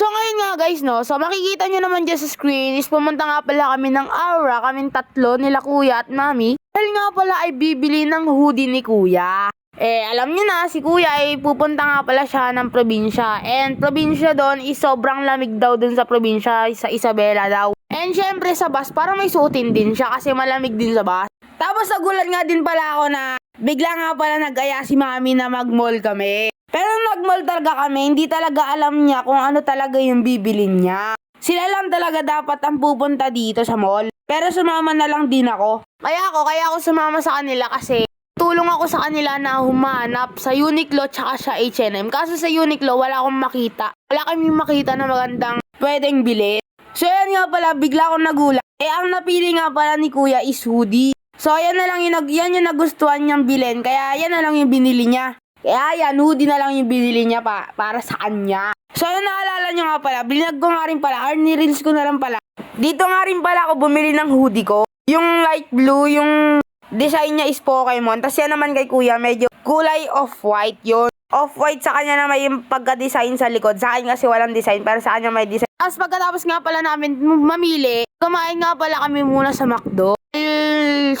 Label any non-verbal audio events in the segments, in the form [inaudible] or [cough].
So ngayon nga guys no, so makikita nyo naman dyan sa screen is pumunta nga pala kami ng Aura, kaming tatlo, nila kuya at mami. Dahil nga pala ay bibili ng hoodie ni kuya. Eh, alam nyo na, si kuya ay pupunta nga pala siya ng probinsya. And probinsya doon is sobrang lamig daw dun sa probinsya, sa Isabela daw. And syempre sa bus, para may suotin din siya kasi malamig din sa bus. Tapos nagulat nga din pala ako na bigla nga pala nag-aya si mami na mag-mall kami. Pero nag-mall talaga kami, hindi talaga alam niya kung ano talaga yung bibilin niya. Sila lang talaga dapat ang pupunta dito sa mall. Pero sumama na lang din ako. Kaya ako, kaya ako sumama sa kanila kasi tulong ako sa kanila na humanap sa Uniqlo tsaka sa H&M. Kaso sa Uniqlo, wala akong makita. Wala kaming makita na magandang pwedeng bilhin. So yan nga pala, bigla akong nagulat. Eh ang napili nga pala ni kuya is hoodie. So yan na lang yung, nag- yan yung nagustuhan niyang bilhin. Kaya yan na lang yung binili niya. Kaya yan, hoodie na lang yung binili niya pa, para sa kanya. So yun naalala nyo nga pala, bilinag ko nga rin pala, or ni-reels ko na lang pala. Dito nga rin pala ako bumili ng hoodie ko. Yung light blue, yung design niya is Pokemon. Tapos yan naman kay kuya, medyo kulay off-white yun. Off-white sa kanya na may pagka-design sa likod. Sa akin kasi walang design, pero sa kanya may design. Tapos pagkatapos nga pala namin mamili, kumain nga pala kami muna sa McDo.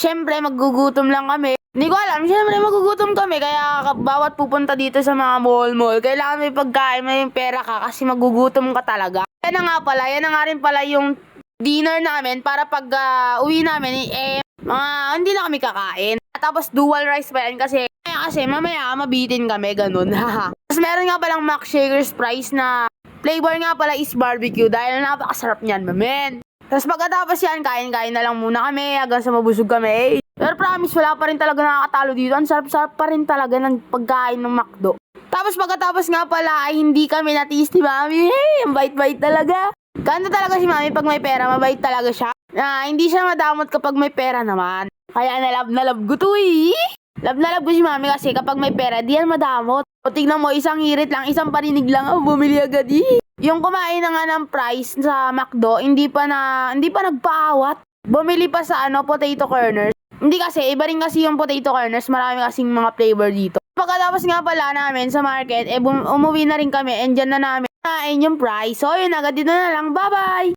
Dahil, Siyempre, magugutom lang kami. Hindi ko alam, siyempre magugutom kami. Kaya ka- bawat pupunta dito sa mga mall-mall, kailangan may pagkain, may pera ka kasi magugutom ka talaga. Yan na nga pala, yan na nga rin pala yung dinner namin para pag ah, uwi namin, eh, mga hindi na kami kakain. Tapos dual rice pa yan kasi, eh, kasi mamaya mabitin kami, ganun. [laughs] Tapos meron nga palang Mac Shaker's Price na flavor nga pala is barbecue dahil napakasarap niyan, mamen. Tapos pagkatapos yan, kain-kain na lang muna kami hanggang sa mabusog kami. Pero promise, wala pa rin talaga nakakatalo dito. Ang sarap-sarap pa rin talaga ng pagkain ng McDo. Tapos pagkatapos nga pala ay hindi kami natiis ni Mami. Hey, ang bait-bait talaga. Ganto talaga si Mami pag may pera, mabait talaga siya. Na hindi siya madamot kapag may pera naman. Kaya nalab na love ko to eh. Love na love ko si Mami kasi kapag may pera, di yan madamot. O tignan mo, isang hirit lang, isang parinig lang, oh, bumili agad eh. Yung kumain na nga ng price sa McDo, hindi pa na, hindi pa nagpaawat. Bumili pa sa ano, potato kerners. Hindi kasi, iba rin kasi yung potato kerners, marami kasing mga flavor dito. Pagkatapos nga pala namin sa market, eh bum- umuwi na rin kami and dyan na namin kain yung price. So yun, agad dito na lang. Bye-bye!